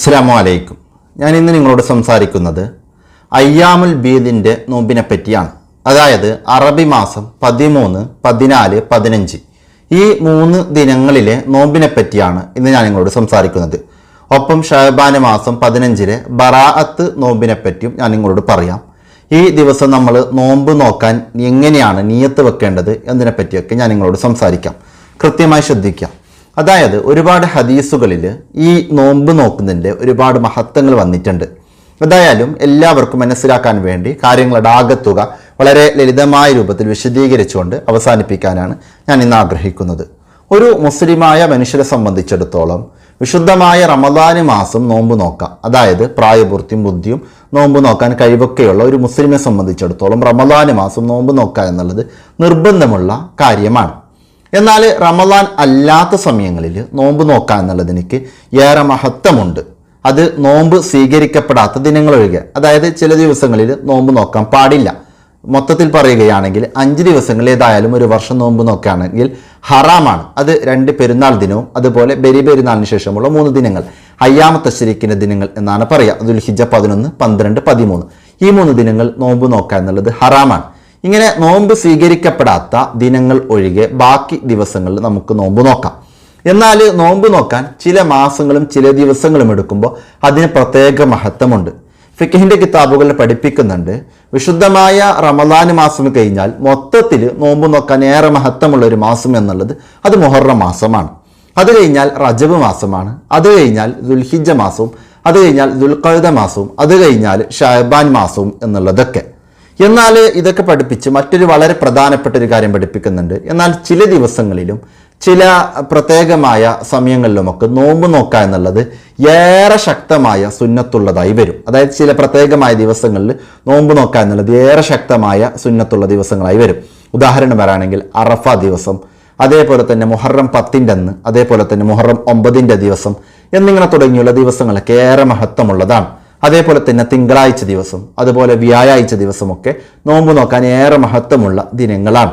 അസ്സാമു അലൈക്കും. ഞാൻ ഇന്ന് നിങ്ങളോട് സംസാരിക്കുന്നത് അയ്യാമുൽ ബീദിന്റെ നോമ്പിനെ പറ്റിയാണ് അതായത് അറബി മാസം പതിമൂന്ന് പതിനാല് പതിനഞ്ച്. ഈ മൂന്ന് ദിനങ്ങളിലെ നോമ്പിനെ പറ്റിയാണ് ഇന്ന് ഞാൻ നിങ്ങളോട് സംസാരിക്കുന്നത്. ഒപ്പം ഷഹബാന മാസം പതിനഞ്ചിലെ ബറാഅത്ത് നോമ്പിനെ പറ്റിയും ഞാൻ നിങ്ങളോട് പറയാം. ഈ ദിവസം നമ്മൾ നോമ്പ് നോക്കാൻ എങ്ങനെയാണ് നീയത്ത് വെക്കേണ്ടത് എന്നതിനെ പറ്റിയൊക്കെ ഞാൻ നിങ്ങളോട് സംസാരിക്കാം. കൃത്യമായി ശ്രദ്ധിക്കാം. അതായത് ഒരുപാട് ഹദീസുകളിൽ ഈ നോമ്പ് നോക്കുന്നതിന്റെ ഒരുപാട് മഹത്വങ്ങൾ വന്നിട്ടുണ്ട്. എന്തായാലും എല്ലാവർക്കും മനസ്സിലാക്കാൻ വേണ്ടി കാര്യങ്ങളുടെ ആകത്തുക വളരെ ലളിതമായ രൂപത്തിൽ വിശദീകരിച്ചുകൊണ്ട് അവസാനിപ്പിക്കാനാണ് ഞാൻ ഇന്ന് ആഗ്രഹിക്കുന്നത്. ഒരു മുസ്ലിമായ മനുഷ്യരെ സംബന്ധിച്ചിടത്തോളം വിശുദ്ധമായ റമദാന് മാസം നോമ്പ് നോക്കാം. അതായത് പ്രായപൂർത്തിയും ബുദ്ധിയും നോമ്പ് നോക്കാൻ കഴിവൊക്കെയുള്ള ഒരു മുസ്ലിമിനെ സംബന്ധിച്ചിടത്തോളം റമദാന് മാസം നോമ്പ് നോക്കുക എന്നുള്ളത് നിർബന്ധമുള്ള കാര്യമാണ്. എന്നാൽ റമദാൻ അല്ലാത്ത സമയങ്ങളിൽ നോമ്പ് നോക്കുക എന്നുള്ളതിന് ഏറെ മഹത്വമുണ്ട്. അത് നോമ്പ് സ്വീകരിക്കപ്പെടാത്ത ദിനങ്ങൾ ഒഴികെ അതായത് ചില ദിവസങ്ങളിൽ നോമ്പ് നോക്കാൻ പാടില്ല. മൊത്തത്തിൽ പറയുകയാണെങ്കിൽ അഞ്ച് ദിവസങ്ങൾ ഏതായാലും ഒരു വർഷം നോമ്പ് നോക്കുകയാണെങ്കിൽ ഹറാമാണ്. അത് രണ്ട് പെരുന്നാൾ ദിനവും അതുപോലെ ബരി പെരുന്നാളിന് ശേഷമുള്ള മൂന്ന് ദിനങ്ങൾ. അയ്യാമത്തശ്ശരിക്കിന്റെ ദിനങ്ങൾ എന്നാണ് പറയുക. അതുൽ ഹിജ പതിനൊന്ന് പന്ത്രണ്ട് പതിമൂന്ന്. ഈ മൂന്ന് ദിനങ്ങൾ നോമ്പ് നോക്കുക എന്നുള്ളത് ഹറാമാണ്. ഇങ്ങനെ നോമ്പ് സ്വീകരിക്കപ്പെടാത്ത ദിനങ്ങൾ ഒഴികെ ബാക്കി ദിവസങ്ങളിൽ നമുക്ക് നോമ്പ് നോക്കാം. എന്നാൽ നോമ്പ് നോക്കാൻ ചില മാസങ്ങളും ചില ദിവസങ്ങളും എടുക്കുമ്പോൾ അതിന് പ്രത്യേക മഹത്വമുണ്ട്. ഫിക്കഹിന്റെ കിതാബുകളിൽ പഠിപ്പിക്കുന്നുണ്ട് വിശുദ്ധമായ റമദാൻ മാസം കഴിഞ്ഞാൽ മൊത്തത്തിൽ നോമ്പ് നോക്കാൻ ഏറെ മഹത്വമുള്ള ഒരു മാസം എന്നുള്ളത് അത് മൊഹറ മാസമാണ്. അത് കഴിഞ്ഞാൽ റജബ് മാസമാണ് അത് കഴിഞ്ഞാൽ ദുൽഹിജ മാസവും അത് കഴിഞ്ഞാൽ ദുൽഖഴുത മാസവും അത് കഴിഞ്ഞാൽ ഷഹബാൻ മാസവും എന്നുള്ളതൊക്കെ. എന്നാൽ ഇതൊക്കെ പഠിപ്പിച്ച് മറ്റൊരു വളരെ പ്രധാനപ്പെട്ട ഒരു കാര്യം പഠിപ്പിക്കുന്നുണ്ട്. എന്നാൽ ചില ദിവസങ്ങളിലും ചില പ്രത്യേകമായ സമയങ്ങളിലുമൊക്കെ നോമ്പ് നോക്കുക എന്നുള്ളത് ഏറെ ശക്തമായ സുന്നത്തുള്ളതായി വരും. അതായത് ചില പ്രത്യേകമായ ദിവസങ്ങളിൽ നോമ്പ് നോക്കുക എന്നുള്ളത് ഏറെ ശക്തമായ സുന്നത്തുള്ള ദിവസങ്ങളായി വരും. ഉദാഹരണം പറയുകയാണെങ്കിൽ അറഫ ദിവസം അതേപോലെ തന്നെ മുഹറം പത്തിന്റെ അന്ന് അതേപോലെ തന്നെ മുഹറം ഒമ്പതിന്റെ ദിവസം എന്നിങ്ങനെ തുടങ്ങിയുള്ള ദിവസങ്ങളൊക്കെ ഏറെ മഹത്വമുള്ളതാണ്. അതേപോലെ തന്നെ തിങ്കളാഴ്ച ദിവസം അതുപോലെ വ്യാഴാഴ്ച ദിവസമൊക്കെ നോമ്പ് നോക്കാൻ ഏറെ മഹത്വമുള്ള ദിനങ്ങളാണ്.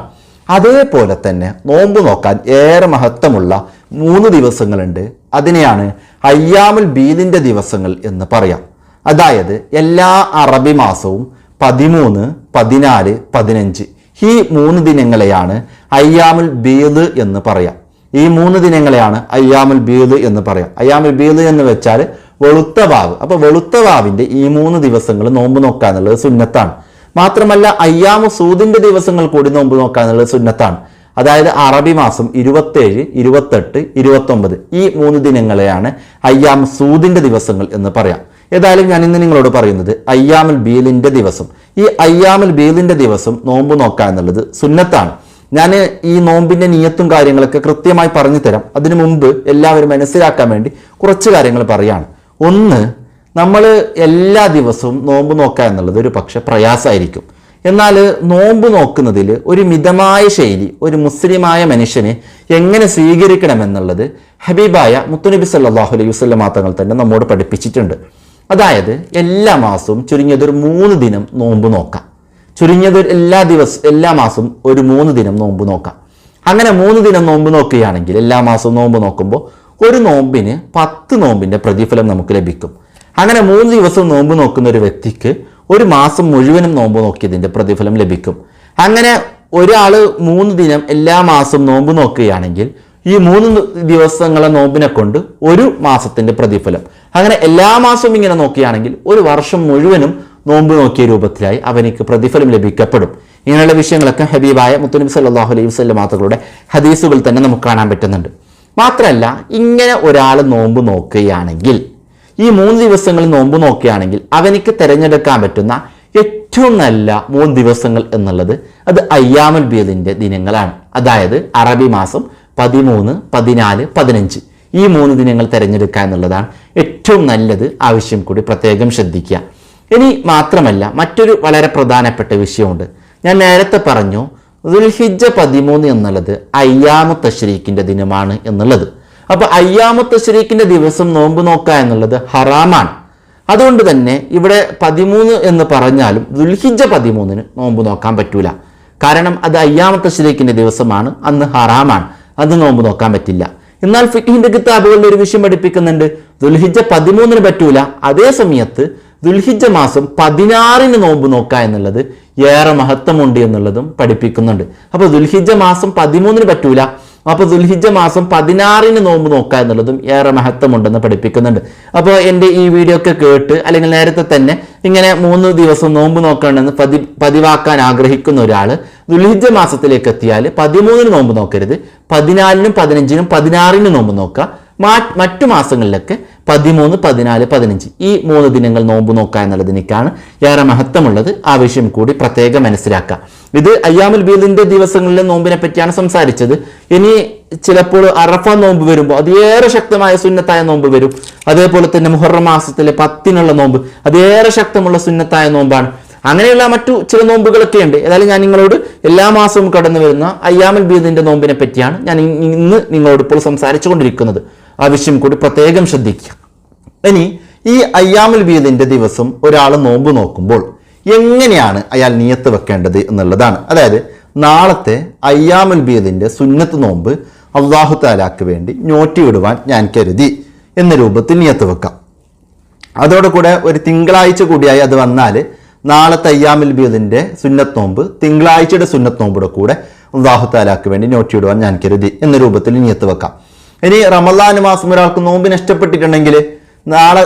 അതേപോലെ തന്നെ നോമ്പ് നോക്കാൻ ഏറെ മഹത്വമുള്ള മൂന്ന് ദിവസങ്ങളുണ്ട്. അതിനെയാണ് അയ്യാമുൽ ബീദിന്റെ ദിവസങ്ങൾ എന്ന് പറയാം. അതായത് എല്ലാ അറബി മാസവും പതിമൂന്ന് പതിനാല് പതിനഞ്ച് ഈ മൂന്ന് ദിനങ്ങളെയാണ് അയ്യാമുൽ ബീദ് എന്ന് പറയാം. ഈ മൂന്ന് ദിനങ്ങളെയാണ് അയ്യാമുൽ ബീദ് എന്ന് പറയാം. അയ്യാമുൽ ബീദ് എന്ന് വെച്ചാൽ വെളുത്ത വാവ്. അപ്പൊ വെളുത്ത വാവിന്റെ ഈ മൂന്ന് ദിവസങ്ങൾ നോമ്പ് നോക്കുക എന്നുള്ളത് സുന്നത്താണ്. മാത്രമല്ല അയ്യാമു സൂദിന്റെ ദിവസങ്ങൾ കൂടി നോമ്പ് നോക്കുക എന്നുള്ളത് സുന്നത്താണ്. അതായത് അറബി മാസം ഇരുപത്തേഴ് ഇരുപത്തെട്ട് ഇരുപത്തൊമ്പത് ഈ മൂന്ന് ദിനങ്ങളെയാണ് അയ്യാം സൂദിന്റെ ദിവസങ്ങൾ എന്ന് പറയാം. ഏതായാലും ഞാൻ ഇന്ന് നിങ്ങളോട് പറയുന്നത് അയ്യാമുൽ ബീലിന്റെ ദിവസം. ഈ അയ്യാമുൽ ബീലിന്റെ ദിവസം നോമ്പ് നോക്കുക എന്നുള്ളത് സുന്നത്താണ്. ഞാൻ ഈ നോമ്പിന്റെ നീയത്തും കാര്യങ്ങളൊക്കെ കൃത്യമായി പറഞ്ഞു തരാം. അതിനു മുമ്പ് എല്ലാവരും മനസ്സിലാക്കാൻ വേണ്ടി കുറച്ച് കാര്യങ്ങൾ പറയാണ്. ഒന്ന് നമ്മൾ എല്ലാ ദിവസവും നോമ്പ് നോക്കുക എന്നുള്ളത് ഒരു പക്ഷെ പ്രയാസമായിരിക്കും എന്നാൽ നോമ്പ് നോക്കുന്നതിൽ ഒരു മിതമായ ശൈലി ഒരു മുസ്ലിമായ മനുഷ്യനെ എങ്ങനെ സ്വീകരിക്കണമെന്നുള്ളത് ഹബീബായ മുത്തുനബി സല്ലാഹു അലൈഹി വസ്ലം മാത്രങ്ങൾ തന്നെ നമ്മോട് പഠിപ്പിച്ചിട്ടുണ്ട്. അതായത് എല്ലാ മാസവും ചുരുങ്ങിയതൊരു മൂന്ന് ദിനം നോമ്പ് നോക്കാം. ചുരുങ്ങിയതൊരു എല്ലാ ദിവസം എല്ലാ മാസവും ഒരു മൂന്ന് ദിനം നോമ്പ് നോക്കാം. അങ്ങനെ മൂന്ന് ദിനം നോമ്പ് നോക്കുകയാണെങ്കിൽ എല്ലാ മാസവും നോമ്പ് നോക്കുമ്പോൾ ഒരു നോമ്പിന് പത്ത് നോമ്പിന്റെ പ്രതിഫലം നമുക്ക് ലഭിക്കും. അങ്ങനെ മൂന്ന് ദിവസം നോമ്പ് നോക്കുന്ന ഒരു വ്യക്തിക്ക് ഒരു മാസം മുഴുവനും നോമ്പ് നോക്കിയതിന്റെ പ്രതിഫലം ലഭിക്കും. അങ്ങനെ ഒരാൾ മൂന്ന് ദിനം എല്ലാ മാസവും നോമ്പ് നോക്കുകയാണെങ്കിൽ ഈ മൂന്ന് ദിവസങ്ങളെ നോമ്പിനെ കൊണ്ട് ഒരു മാസത്തിന്റെ പ്രതിഫലം. അങ്ങനെ എല്ലാ മാസവും ഇങ്ങനെ നോക്കുകയാണെങ്കിൽ ഒരു വർഷം മുഴുവനും നോമ്പ് നോക്കിയ രൂപത്തിലായി അവനിക്ക് പ്രതിഫലം ലഭിക്കപ്പെടും. ഇങ്ങനെയുള്ള വിഷയങ്ങളൊക്കെ ഹബീബായ മുത്തുനബി സല്ലാഹു അലൈഹി വസ്ലം മാത്രകളുടെ ഹദീസുകൾ തന്നെ നമുക്ക് കാണാൻ പറ്റുന്നുണ്ട്. മാത്രമല്ല ഇങ്ങനെ ഒരാൾ നോമ്പ് നോക്കുകയാണെങ്കിൽ ഈ മൂന്ന് ദിവസങ്ങളിൽ നോമ്പ് നോക്കുകയാണെങ്കിൽ അവനിക്ക് തിരഞ്ഞെടുക്കാൻ പറ്റുന്ന ഏറ്റവും നല്ല മൂന്ന് ദിവസങ്ങൾ എന്നുള്ളത് അത് അയ്യാമൽ ബീദിന്റെ ദിനങ്ങളാണ്. അതായത് അറബി മാസം പതിമൂന്ന് പതിനാല് പതിനഞ്ച്. ഈ മൂന്ന് ദിനങ്ങൾ തിരഞ്ഞെടുക്കുക എന്നുള്ളതാണ് ഏറ്റവും നല്ലത് ആവശ്യം കൂടി പ്രത്യേകം ശ്രദ്ധിക്കുക. ഇനി മാത്രമല്ല മറ്റൊരു വളരെ പ്രധാനപ്പെട്ട വിഷയമുണ്ട്. ഞാൻ നേരത്തെ പറഞ്ഞു ദുൽഹിജ പതിമൂന്ന് എന്നുള്ളത് അയ്യാമത്ത തശ്രീഖിന്റെ ദിനമാണ് എന്നുള്ളത്. അപ്പോൾ അയ്യാമത്ത തശ്രീഖിന്റെ ദിവസം നോമ്പ് നോക്കുക എന്നുള്ളത് ഹറാമാണ്. അതുകൊണ്ട് തന്നെ ഇവിടെ പതിമൂന്ന് എന്ന് പറഞ്ഞാലും ദുൽഹിജ പതിമൂന്നിന് നോമ്പ് നോക്കാൻ പറ്റൂല. കാരണം അത് അയ്യാമത്ത ശരീക്കിന്റെ ദിവസമാണ് അന്ന് ഹറാമാണ്. അത് നോമ്പ് നോക്കാൻ പറ്റില്ല. എന്നാൽ ഫിഖിന്റെ കിതാബുകളിൽ ഒരു വിഷയം പഠിപ്പിക്കുന്നുണ്ട്. ദുൽഹിജ പതിമൂന്നിന് പറ്റൂല. അതേ സമയത്ത് ദുൽഹിജ മാസം പതിനാറിന് നോമ്പ് നോക്കുക എന്നുള്ളത് ഏറെ മഹത്വമുണ്ട് എന്നുള്ളതും പഠിപ്പിക്കുന്നുണ്ട്. അപ്പോൾ ദുൽഹിജ മാസം പതിമൂന്നിന് പറ്റൂല. അപ്പോൾ ദുൽഹിജ മാസം പതിനാറിന് നോമ്പ് നോക്കുക എന്നുള്ളതും ഏറെ മഹത്വമുണ്ടെന്ന് പഠിപ്പിക്കുന്നുണ്ട്. അപ്പോൾ എന്റെ ഈ വീഡിയോ ഒക്കെ കേട്ട് അല്ലെങ്കിൽ നേരത്തെ തന്നെ ഇങ്ങനെ മൂന്ന് ദിവസം നോമ്പ് നോക്കണമെന്ന് പതി പതിവാക്കാൻ ആഗ്രഹിക്കുന്ന ഒരാൾ ദുൽഹിജ മാസത്തിലേക്ക് എത്തിയാൽ പതിമൂന്നിന് നോമ്പ് നോക്കരുത്. പതിനാലിനും പതിനഞ്ചിനും പതിനാറിനും നോമ്പ് നോക്കുക. മറ്റു മാസങ്ങളിലൊക്കെ പതിമൂന്ന് പതിനാല് പതിനഞ്ച്. ഈ മൂന്ന് ദിനങ്ങൾ നോമ്പ് നോക്കുക എന്നുള്ളതിനേക്കാണ് ഏറെ മഹത്വമുള്ളത്. ആവശ്യം കൂടി പ്രത്യേകം മനസ്സിലാക്കുക ഇത് അയ്യാമുൽ ബീദിന്റെ ദിവസങ്ങളിലെ നോമ്പിനെ പറ്റിയാണ് സംസാരിച്ചത്. ഇനി ചിലപ്പോൾ അറഫ നോമ്പ് വരുമ്പോൾ അതേറെ ശക്തമായ സുന്നത്തായ നോമ്പ് വരും. അതേപോലെ തന്നെ മുഹറം മാസത്തിലെ പത്തിനുള്ള നോമ്പ് അതേറെ ശക്തമുള്ള സുന്നത്തായ നോമ്പാണ്. അങ്ങനെയുള്ള മറ്റു ചില നോമ്പുകളൊക്കെ ഉണ്ട്. ഏതായാലും ഞാൻ നിങ്ങളോട് എല്ലാ മാസവും കടന്നു വരുന്ന അയ്യാമൽ ബീദിന്റെ നോമ്പിനെ പറ്റിയാണ് ഞാൻ ഇന്ന് നിങ്ങളോട് ഇപ്പോൾ സംസാരിച്ചു കൊണ്ടിരിക്കുന്നത്. ആ വിഷയം കൂടി പ്രത്യേകം ശ്രദ്ധിക്കുക. ഇനി ഈ അയ്യാമുൽ ബീദിന്റെ ദിവസം ഒരാൾ നോമ്പ് നോക്കുമ്പോൾ എങ്ങനെയാണ് അയാൾ നിയത്ത് വെക്കേണ്ടത് എന്നുള്ളതാണ്. അതായത് നാളത്തെ അയ്യാമുൽ ബീദിന്റെ സുന്നത്ത് നോമ്പ് അള്ളാഹു താലാക്ക് വേണ്ടി ഞോറ്റിവിടുവാൻ ഞാൻ കരുതി എന്ന രൂപത്തിൽ നിയത്ത് വെക്കാം. അതോടെ കൂടെ ഒരു തിങ്കളാഴ്ച കൂടിയായി അത് വന്നാൽ നാളെ തയ്യാമിൽ ബീദിന്റെ സുന്നത്ത് നോമ്പ് തിങ്കളാഴ്ചയുടെ സുന്നത്ത് നോമ്പുടെ കൂടെ അള്ളാഹു താലാക്ക് വേണ്ടി നോട്ടിയിടുവാൻ ഞാൻ കരുതി എന്ന രൂപത്തിൽ നിയത്ത് വെക്കാം. ഇനി റമദാൻ മാസം ഒരാൾക്ക് നോമ്പ് നഷ്ടപ്പെട്ടിട്ടുണ്ടെങ്കിൽ നാളെ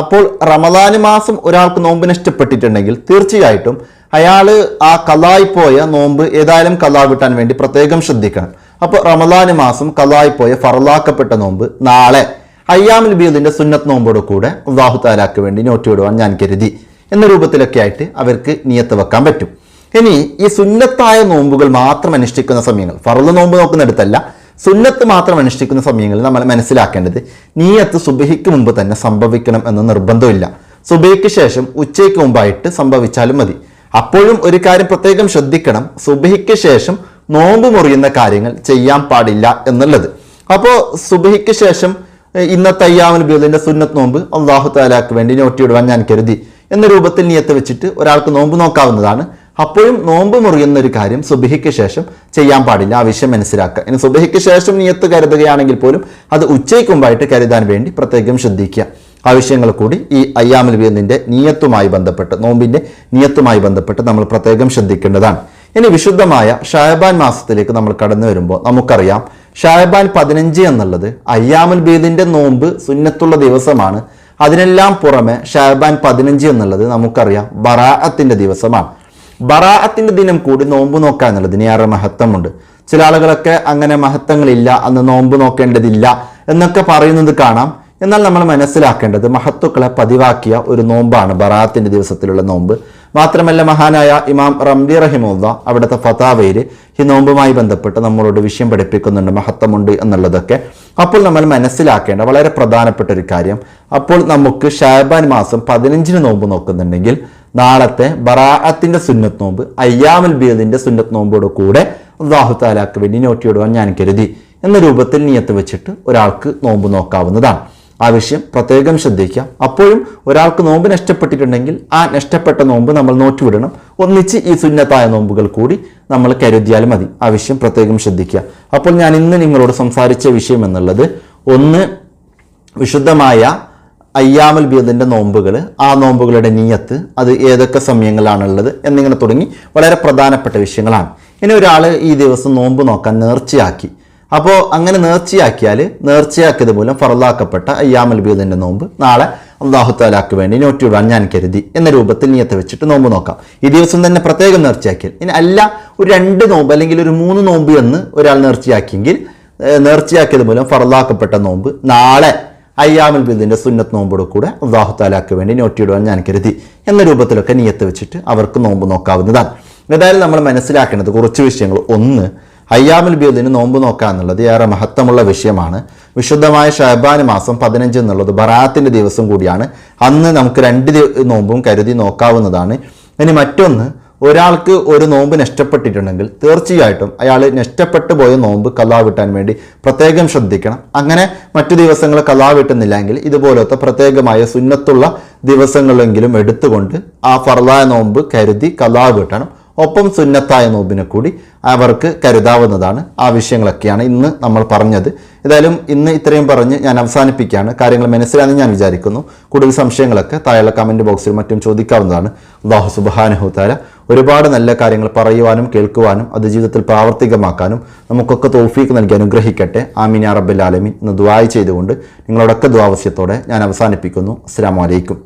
അപ്പോൾ റമദാൻ മാസം ഒരാൾക്ക് നോമ്പ് നഷ്ടപ്പെട്ടിട്ടുണ്ടെങ്കിൽ തീർച്ചയായിട്ടും അയാൾ ആ കലായി പോയ നോമ്പ് ഏതായാലും കലാ വിട്ടാൻ വേണ്ടി പ്രത്യേകം ശ്രദ്ധിക്കണം. അപ്പോൾ റമദാൻ മാസം കലായി പോയ ഫറലാക്കപ്പെട്ട നോമ്പ് നാളെ അയ്യാമിൽ ബീദിന്റെ സുന്നത്ത് നോമ്പോട് കൂടെ അള്ളാഹു താലാക്ക് വേണ്ടി നോട്ട് വിടുവാൻ ഞാൻ കരുതി എന്ന രൂപത്തിലൊക്കെ ആയിട്ട് അവർക്ക് നിയത്ത് വെക്കാൻ പറ്റും. ഇനി ഈ സുന്നത്തായ നോമ്പുകൾ മാത്രം അനുഷ്ഠിക്കുന്ന സമയങ്ങൾ ഫറൽ നോമ്പ് നോക്കുന്നിടത്തല്ല സുന്നത്ത് മാത്രം അനുഷ്ഠിക്കുന്ന സമയങ്ങളിൽ നമ്മൾ മനസ്സിലാക്കേണ്ടത് നീയത്ത് സുബഹിക്ക് മുമ്പ് തന്നെ സംഭവിക്കണം എന്ന നിർബന്ധമില്ല. സുബഹിക്ക് ശേഷം ഉച്ചയ്ക്ക് മുമ്പായിട്ട് സംഭവിച്ചാലും മതി. അപ്പോഴും ഒരു കാര്യം പ്രത്യേകം ശ്രദ്ധിക്കണം. സുബഹിക്ക് ശേഷം നോമ്പ് മുറിയുന്ന കാര്യങ്ങൾ ചെയ്യാൻ പാടില്ല എന്നുള്ളത്. അപ്പോൾ സുബഹിക്ക് ശേഷം ഇന്നത്തെ അയ്യാമൽ ബിയുദിന്റെ സുന്നത്ത് നോമ്പ് അള്ളാഹു താലാക്ക് വേണ്ടി നോട്ടിയിടുവാൻ ഞാൻ കരുതി. എന്ന രൂപത്തിൽ നിയത്ത് വെച്ചിട്ട് ഒരാൾക്ക് നോമ്പ് നോക്കാവുന്നതാണ്. അപ്പോഴും നോമ്പ് മുറിയുന്ന ഒരു കാര്യം സുബഹിക്ക് ശേഷം ചെയ്യാൻ പാടില്ല ആ വിഷയം മനസ്സിലാക്കുക. ഇനി സുബഹിക്ക് ശേഷം നിയത്ത് കരുതുകയാണെങ്കിൽ പോലും അത് ഉച്ചയ്ക്ക് മുമ്പായിട്ട് കരുതാൻ വേണ്ടി പ്രത്യേകം ശ്രദ്ധിക്കുക. ആ വിഷയങ്ങൾ കൂടി ഈ അയ്യാമൽ ബീദിന്റെ നിയത്തുമായി ബന്ധപ്പെട്ട് നോമ്പിന്റെ നിയത്തുമായി ബന്ധപ്പെട്ട് നമ്മൾ പ്രത്യേകം ശ്രദ്ധിക്കേണ്ടതാണ്. ഇനി വിശുദ്ധമായ ഷായബാൻ മാസത്തിലേക്ക് നമ്മൾ കടന്നു വരുമ്പോൾ നമുക്കറിയാം ഷായബാൻ പതിനഞ്ച് എന്നുള്ളത് അയ്യാമൽ ബീദിന്റെ നോമ്പ് സുന്നത്തുള്ള ദിവസമാണ്. അതിനെല്ലാം പുറമെ ഷായബാൻ പതിനഞ്ച് എന്നുള്ളത് നമുക്കറിയാം ബറാഅത്തിന്റെ ദിവസമാണ്. ബറാഅത്തിന്റെ ദിനം കൂടി നോമ്പ് നോക്കുക എന്നുള്ളതിന് ഏറെ മഹത്വമുണ്ട്. ചില ആളുകളൊക്കെ അങ്ങനെ മഹത്വങ്ങളില്ല അന്ന് നോമ്പ് നോക്കേണ്ടതില്ല എന്നൊക്കെ പറയുന്നത് കാണാം. എന്നാൽ നമ്മൾ മനസ്സിലാക്കേണ്ടത് മഹത്തുക്കളെ പതിവാക്കിയ ഒരു നോമ്പാണ് ബറാത്തിന്റെ ദിവസത്തിലുള്ള നോമ്പ്. മാത്രമല്ല മഹാനായ ഇമാം റംബി റഹിമുല്ല അവിടുത്തെ ഫതാവയിൽ ഈ നോമ്പുമായി ബന്ധപ്പെട്ട് നമ്മളോട് വിഷയം പഠിപ്പിക്കുന്നുണ്ട് മഹത്വമുണ്ട് എന്നുള്ളതൊക്കെ. അപ്പോൾ നമ്മൾ മനസ്സിലാക്കേണ്ട വളരെ പ്രധാനപ്പെട്ട ഒരു കാര്യം. അപ്പോൾ നമുക്ക് ഷാബാൻ മാസം പതിനഞ്ചിന് നോമ്പ് നോക്കുന്നുണ്ടെങ്കിൽ നാളത്തെ ബറാഅത്തിന്റെ സുന്നത്ത് നോമ്പ് അയ്യാമുൽ ബീദിന്റെ സുന്നത്ത് നോമ്പോട് കൂടെ അള്ളാഹു താലാക്ക് വേണ്ടി നോട്ടിയിടുവാൻ ഞാൻ കരുതി എന്ന രൂപത്തിൽ നിയത്ത് വെച്ചിട്ട് ഒരാൾക്ക് നോമ്പ് നോക്കാവുന്നതാണ്. ആ വിഷയം പ്രത്യേകം ശ്രദ്ധിക്കുക. അപ്പോഴും ഒരാൾക്ക് നോമ്പ് നഷ്ടപ്പെട്ടിട്ടുണ്ടെങ്കിൽ ആ നഷ്ടപ്പെട്ട നോമ്പ് നമ്മൾ നോറ്റുവിടണം ഒന്നിച്ച് ഈ സുന്നത്തായ നോമ്പുകൾ കൂടി നമ്മൾ കരുതിയാൽ മതി. ആ വിഷയം പ്രത്യേകം ശ്രദ്ധിക്കുക. അപ്പോൾ ഞാൻ ഇന്ന് നിങ്ങളോട് സംസാരിച്ച വിഷയം എന്നുള്ളത് ഒന്ന് വിശുദ്ധമായ അയ്യാമൽ ബിയതിന്റെ നോമ്പുകൾ ആ നോമ്പുകളുടെ നീയത്ത് അത് ഏതൊക്കെ സമയങ്ങളാണുള്ളത് എന്നിങ്ങനെ തുടങ്ങി വളരെ പ്രധാനപ്പെട്ട വിഷയങ്ങളാണ്. ഇനി ഒരാൾ ഈ ദിവസം നോമ്പ് നോക്കാൻ നേർച്ചയാക്കി. അപ്പോൾ അങ്ങനെ നേർച്ചയാക്കിയാൽ നേർച്ചയാക്കിയത് മൂലം ഫറലാക്കപ്പെട്ട അയ്യാമൽ ബിയതിന്റെ നോമ്പ് നാളെ അള്ളാഹുത്താലാക്ക് വേണ്ടി നോട്ടിവിടാൻ ഞാൻ കരുതി എന്ന രൂപത്തിൽ നിയത്ത് വെച്ചിട്ട് നോമ്പ് നോക്കാം. ഈ ദിവസം തന്നെ പ്രത്യേകം നേർച്ചയാക്കിയാൽ. ഇനി അല്ല ഒരു രണ്ട് നോമ്പ് അല്ലെങ്കിൽ ഒരു മൂന്ന് നോമ്പ് എന്ന് ഒരാൾ നേർച്ചയാക്കിയെങ്കിൽ നേർച്ചയാക്കിയത് മൂലം ഫറലാക്കപ്പെട്ട നോമ്പ് നാളെ അയ്യാമുൽ ബിദിന്റെ സുന്നത്ത് നോമ്പോട് കൂടെ അള്ളാഹു താലാക്ക് വേണ്ടി നോട്ടിയിടുവാൻ ഞാൻ കരുതി എന്ന രൂപത്തിലൊക്കെ നിയത്ത് വെച്ചിട്ട് അവർക്ക് നോമ്പ് നോക്കാവുന്നതാണ്. ഏതായാലും നമ്മൾ മനസ്സിലാക്കേണ്ടത് കുറച്ച് വിഷയങ്ങൾ. ഒന്ന് അയ്യാമുൽ ബിദിന് നോമ്പ് നോക്കുക എന്നുള്ളത് ഏറെ മഹത്വമുള്ള വിഷയമാണ്. വിശുദ്ധമായ ഷഹബാൻ മാസം പതിനഞ്ച് എന്നുള്ളത് ബറാത്തിന്റെ ദിവസം കൂടിയാണ്. അന്ന് നമുക്ക് രണ്ട് നോമ്പും കരുതി നോക്കാവുന്നതാണ്. ഇനി മറ്റൊന്ന് ഒരാൾക്ക് ഒരു നോമ്പ് നഷ്ടപ്പെട്ടിട്ടുണ്ടെങ്കിൽ തീർച്ചയായിട്ടും അയാൾ നഷ്ടപ്പെട്ടു പോയ നോമ്പ് കലാ വിട്ടാൻ വേണ്ടി പ്രത്യേകം ശ്രദ്ധിക്കണം. അങ്ങനെ മറ്റു ദിവസങ്ങൾ കലാ വിട്ടുന്നില്ലെങ്കിൽ ഇതുപോലത്തെ പ്രത്യേകമായ സുന്നത്തുള്ള ദിവസങ്ങളെങ്കിലും എടുത്തുകൊണ്ട് ആ ഫർദായ നോമ്പ് കരുതി കലാ വിട്ടണം ഒപ്പം സുന്നത്തായ നോമ്പിനെ കൂടി അവർക്ക് കരുതാവുന്നതാണ് ആ വിഷയങ്ങളൊക്കെയാണ് ഇന്ന് നമ്മൾ പറഞ്ഞത്. ഏതായാലും ഇന്ന് ഇത്രയും പറഞ്ഞ് ഞാൻ അവസാനിപ്പിക്കുകയാണ്. കാര്യങ്ങൾ മനസ്സിലാണെന്ന് ഞാൻ വിചാരിക്കുന്നു. കൂടുതൽ സംശയങ്ങളൊക്കെ താഴെ കമന്റ് ബോക്സിൽ മറ്റും ചോദിക്കാവുന്നതാണ്. അള്ളാഹു സുബാനുഹുത്താല ഒരുപാട് നല്ല കാര്യങ്ങൾ പറയുവാനും കേൾക്കുവാനും അത് ജീവിതത്തിൽ പ്രാവർത്തികമാക്കാനും നമുക്കൊക്കെ തോഫീക്ക് നൽകി അനുഗ്രഹിക്കട്ടെ. ആമീൻ യാ റബ്ബൽ ആലമീൻ. എന്ന് ദ്വായ ചെയ്തുകൊണ്ട് നിങ്ങളോടൊക്കെ ദ്വാവസ്യത്തോടെ ഞാൻ അവസാനിപ്പിക്കുന്നു. അസ്സാം വലൈക്കും